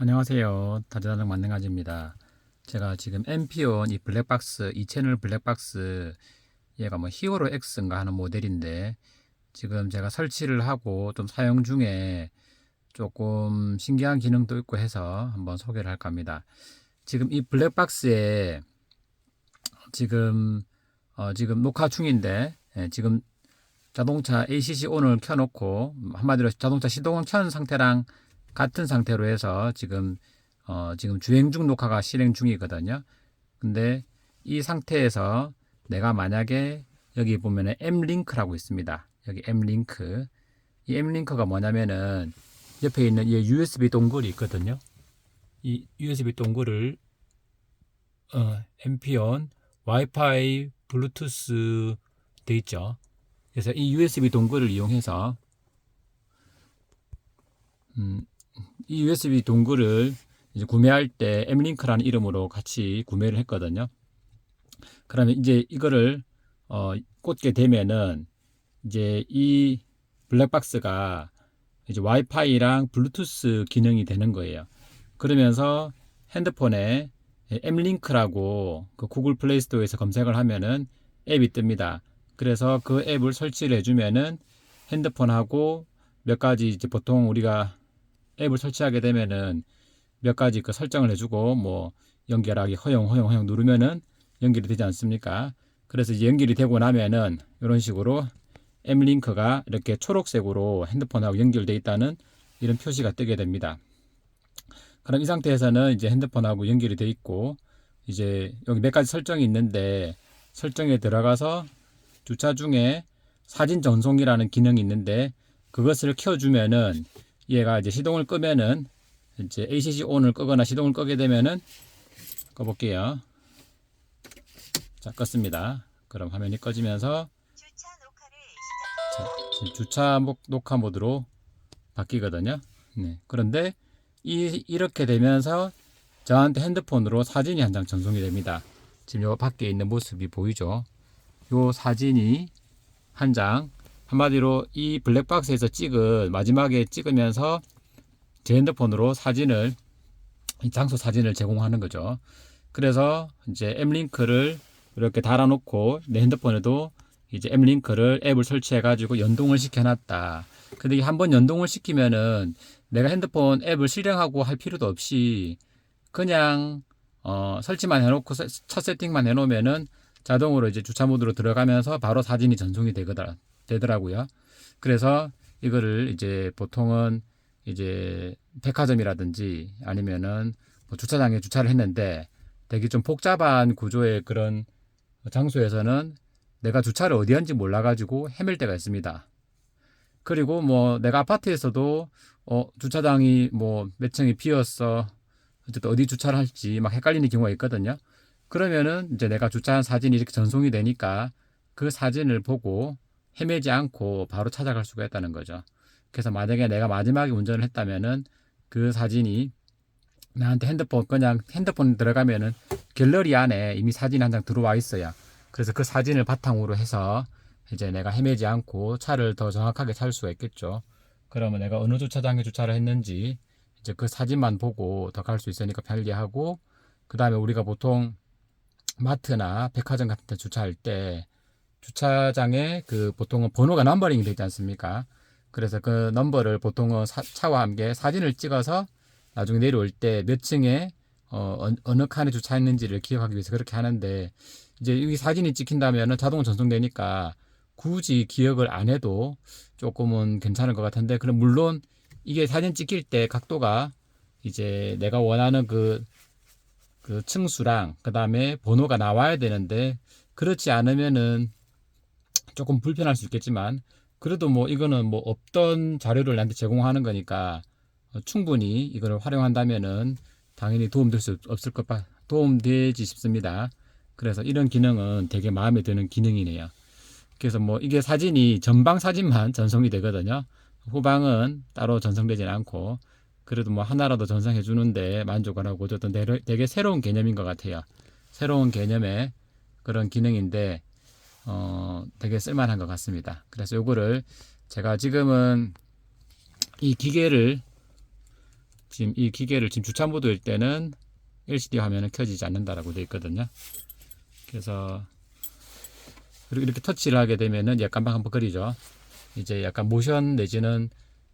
안녕하세요. 다재다능 만능아지입니다. 제가 지금 엠피온 이 블랙박스, 이 채널 블랙박스 얘가 뭐 히어로 X인가 하는 모델인데 지금 제가 설치를 하고 좀 사용 중에 조금 신기한 기능도 있고 해서 한번 소개를 할까 합니다. 지금 이 블랙박스에 지금 어, 지금 녹화 중인데 예, 지금 자동차 ACC 온을 켜놓고 한마디로 자동차 시동을 켠 상태랑 같은 상태로 해서 지금 어, 지금 주행 중 녹화가 실행 중이거든요. 근데 이 상태에서 내가 만약에 여기 보면은 M 링크라고 있습니다. 여기 M 링크. 이 M 링크가 뭐냐면은 옆에 있는 이 USB 동굴이 있거든요. 이 USB 동굴을 어, MP1 와이파이 블루투스 돼 있죠. 그래서 이 USB 동굴을 이용해서 음, 이 USB 동굴을 이제 구매할 때 M링크라는 이름으로 같이 구매를 했거든요. 그러면 이제 이거를 어, 꽂게 되면은 이제 이 블랙박스가 이제 와이파이랑 블루투스 기능이 되는 거예요. 그러면서 핸드폰에 M링크라고 그 구글 플레이 스토어에서 검색을 하면은 앱이 뜹니다. 그래서 그 앱을 설치를 해주면은 핸드폰하고 몇 가지 이제 보통 우리가 앱을 설치하게 되면은 몇 가지 그 설정을 해주고 뭐 연결하기 허용 허용 허용 누르면은 연결이 되지 않습니까? 그래서 이제 연결이 되고 나면은 이런 식으로 M 링크가 이렇게 초록색으로 핸드폰하고 연결돼 있다는 이런 표시가 뜨게 됩니다. 그럼 이 상태에서는 이제 핸드폰하고 연결이 돼 있고 이제 여기 몇 가지 설정이 있는데 설정에 들어가서 주차 중에 사진 전송이라는 기능이 있는데 그것을 켜주면은 얘가 이제 시동을 끄면은 이제 ACC 온을 끄거나 시동을 끄게 되면은 꺼볼게요. 자 껐습니다. 그럼 화면이 꺼지면서 자, 주차 목- 녹화 모드로 바뀌거든요. 네. 그런데 이, 이렇게 되면서 저한테 핸드폰으로 사진이 한 장 전송이 됩니다. 지금 요 밖에 있는 모습이 보이죠? 요 사진이 한 장, 한마디로 이 블랙박스에서 찍은, 마지막에 찍으면서 제 핸드폰으로 사진을, 이 장소 사진을 제공하는 거죠. 그래서 이제 M링크를 이렇게 달아놓고 내 핸드폰에도 이제 M링크를 앱을 설치해 가지고 연동을 시켜놨다. 근데 이게 한번 연동을 시키면은 내가 핸드폰 앱을 실행하고 할 필요도 없이 그냥 어, 설치만 해놓고 세- 첫 세팅만 해놓으면은 자동으로 이제 주차 모드로 들어가면서 바로 사진이 전송이 되거든, 되더라고요. 그래서 이거를 이제 보통은 이제 백화점이라든지 아니면은 뭐 주차장에 주차를 했는데 되게 좀 복잡한 구조의 그런 장소에서는 내가 주차를 어디 한지 몰라가지고 헤맬 때가 있습니다. 그리고 뭐 내가 아파트에서도 어 주차장이 뭐 몇 층이 비었어 어쨌든 어디 주차를 할지 막 헷갈리는 경우가 있거든요. 그러면은 이제 내가 주차한 사진이 이렇게 전송이 되니까 그 사진을 보고 헤매지 않고 바로 찾아갈 수가 있다는 거죠. 그래서 만약에 내가 마지막에 운전을 했다면은 그 사진이 나한테 핸드폰 그냥 핸드폰 들어가면은 갤러리 안에 이미 사진 한 장 들어와 있어요. 그래서 그 사진을 바탕으로 해서 이제 내가 헤매지 않고 차를 더 정확하게 찾을 수가 있겠죠. 그러면 내가 어느 주차장에 주차를 했는지 이제 그 사진만 보고 더 갈 수 있으니까 편리하고 그 다음에 우리가 보통 마트나 백화점 같은 데 주차할 때 주차장에 그 보통은 번호가 넘버링이 되지 않습니까? 그래서 그 넘버를 보통은 사- 차와 함께 사진을 찍어서 나중에 내려올 때 몇 층에 어, 어- 어느 칸에 주차했는지를 기억하기 위해서 그렇게 하는데 이제 여기 사진이 찍힌다면은 자동 전송되니까 굳이 기억을 안 해도 조금은 괜찮을 것 같은데 그럼 물론 이게 사진 찍힐 때 각도가 이제 내가 원하는 그, 그 층수랑 그 다음에 번호가 나와야 되는데 그렇지 않으면은 조금 불편할 수 있겠지만 그래도 뭐 이거는 뭐 없던 자료를 나한테 제공하는 거니까 어, 충분히 이거를 활용한다면은 당연히 도움될 수 없을 것 같, 도움되지 싶습니다. 그래서 이런 기능은 되게 마음에 드는 기능이네요. 그래서 뭐 이게 사진이 전방 사진만 전송이 되거든요. 후방은 따로 전송되진 않고 그래도 뭐 하나라도 전송해 주는데 만족을 하고 어쨌든 되게 새로운 개념인 것 같아요. 새로운 개념의 그런 기능인데 어 되게 쓸만한 것 같습니다. 그래서 요거를 제가 지금은 이 기계를 지금 이 기계를 지금 주차 모드일 때는 LCD 화면은 켜지지 않는다라고 되어 있거든요. 그래서 이렇게 터치를 하게 되면은 약간 반복거리죠. 이제 약간 모션 내지는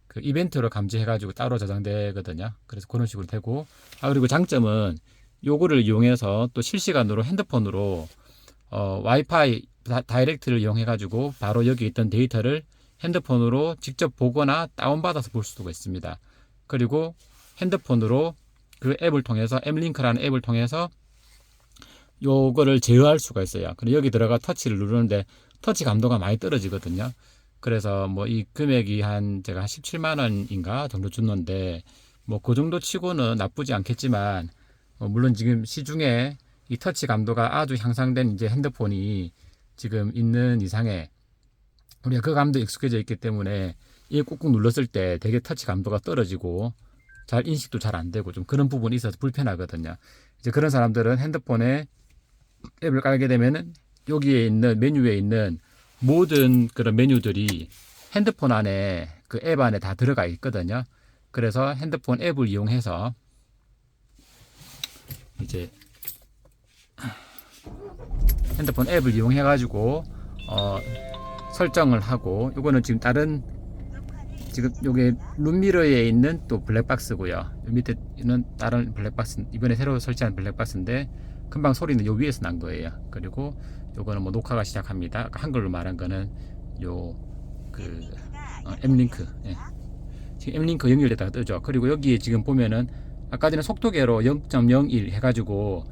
그 이벤트로 감지해가지고 따로 저장되거든요. 그래서 그런 식으로 되고 아 그리고 장점은 요거를 이용해서 또 실시간으로 핸드폰으로 어, 와이파이 다, 다이렉트를 이용해 가지고 바로 여기 있던 데이터를 핸드폰으로 직접 보거나 다운받아서 볼 수가 있습니다. 그리고 핸드폰으로 그 앱을 통해서 앱링크라는 앱을 통해서 요거를 제어할 수가 있어요. 그리고 여기 들어가 터치를 누르는데 터치 감도가 많이 떨어지거든요. 그래서 뭐 이 금액이 한 제가 한 17만 원인가 정도 줬는데 뭐 그 정도 치고는 나쁘지 않겠지만 어, 물론 지금 시중에 이 터치 감도가 아주 향상된 이제 핸드폰이 지금 있는 이상에 우리가 그 감도에 익숙해져 있기 때문에 이 꾹꾹 눌렀을 때 되게 터치 감도가 떨어지고 잘 인식도 잘 안 되고 좀 그런 부분이 있어서 불편하거든요. 이제 그런 사람들은 핸드폰에 앱을 깔게 되면은 여기에 있는 메뉴에 있는 모든 그런 메뉴들이 핸드폰 안에 그 앱 안에 다 들어가 있거든요. 그래서 핸드폰 앱을 이용해서 이제 핸드폰 앱을 이용해 가지고 어 설정을 하고 요거는 지금 다른 지금 요게 룸미러에 있는 또 블랙박스고요. 요 밑에는 다른 블랙박스 이번에 새로 설치한 블랙박스인데 금방 소리는 요 위에서 난 거예요. 그리고 요거는 뭐 녹화가 시작합니다. 아까 한글로 말한 거는 요그 어, 앱링크 예. 지금 앱링크 연결됐다가 뜨죠. 그리고 여기에 지금 보면은 아까 전에 속도계로 0.01 해가지고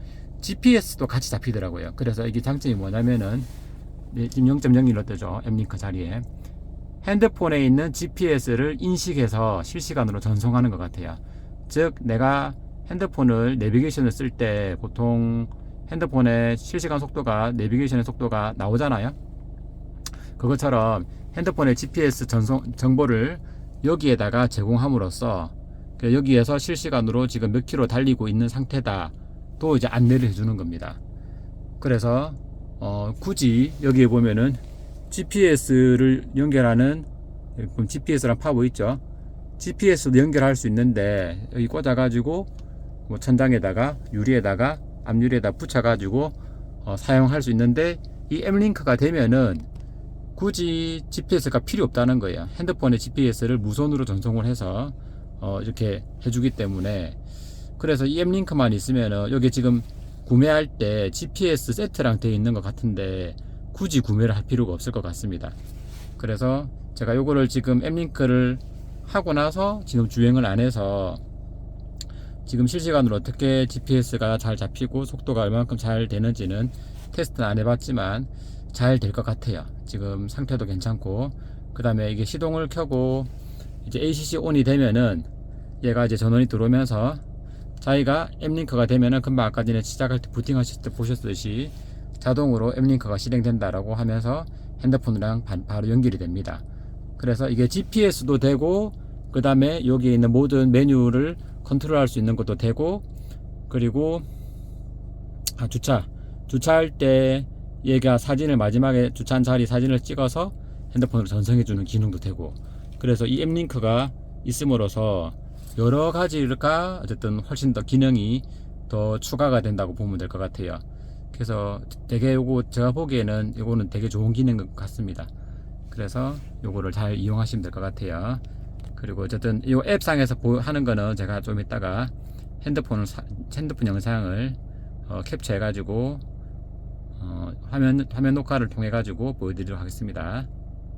GPS도 같이 잡히더라고요. 그래서 이게 장점이 뭐냐면은 네, 지금 0.01로 뜨죠. 앱링크 자리에 핸드폰에 있는 GPS를 인식해서 실시간으로 전송하는 것 같아요. 즉 내가 핸드폰을 내비게이션을 쓸 때 보통 핸드폰의 실시간 속도가 내비게이션의 속도가 나오잖아요. 그것처럼 핸드폰의 GPS 전송 정보를 여기에다가 제공함으로써 그 여기에서 실시간으로 지금 몇 킬로 달리고 있는 상태다. 또 이제 안내를 해주는 겁니다. 그래서 어, 굳이 여기에 보면은 GPS를 연결하는 GPS랑 파고 있죠. GPS도 연결할 수 있는데 여기 꽂아가지고 뭐 천장에다가 유리에다가 앞유리에다 붙여가지고 어, 사용할 수 있는데 이 앱링크가 되면은 굳이 GPS가 필요 없다는 거예요. 핸드폰에 GPS를 무선으로 전송을 해서 어, 이렇게 해주기 때문에 그래서 이 앱링크만 있으면은 여기 지금 구매할 때 GPS 세트랑 되어 있는 것 같은데 굳이 구매를 할 필요가 없을 것 같습니다. 그래서 제가 요거를 지금 앱링크를 하고 나서 지금 주행을 안 해서 지금 실시간으로 어떻게 GPS가 잘 잡히고 속도가 얼만큼 잘 되는지는 테스트는 안 해봤지만 잘 될 것 같아요. 지금 상태도 괜찮고 그 다음에 이게 시동을 켜고 이제 ACC 온이 되면은 얘가 이제 전원이 들어오면서 자기가 앱링크가 되면은 금방 아까 전에 시작할 때 부팅하실 때 보셨듯이 자동으로 앱링크가 실행된다라고 하면서 핸드폰이랑 바, 바로 연결이 됩니다. 그래서 이게 GPS도 되고 그 다음에 여기에 있는 모든 메뉴를 컨트롤할 수 있는 것도 되고 그리고 아, 주차 주차할 때 얘가 사진을 마지막에 주차한 자리 사진을 찍어서 핸드폰으로 전송해 주는 기능도 되고 그래서 이 앱링크가 있음으로써 여러 가지가 어쨌든 훨씬 더 기능이 더 추가가 된다고 보면 될 것 같아요. 그래서 되게 요거 제가 보기에는 요거는 되게 좋은 기능 같습니다. 그래서 요거를 잘 이용하시면 될 것 같아요. 그리고 어쨌든 이 앱상에서 보, 하는 거는 제가 좀 이따가 핸드폰을 사, 핸드폰 영상을 어, 캡처해 가지고 어, 화면 화면 녹화를 통해 가지고 보여드리도록 하겠습니다.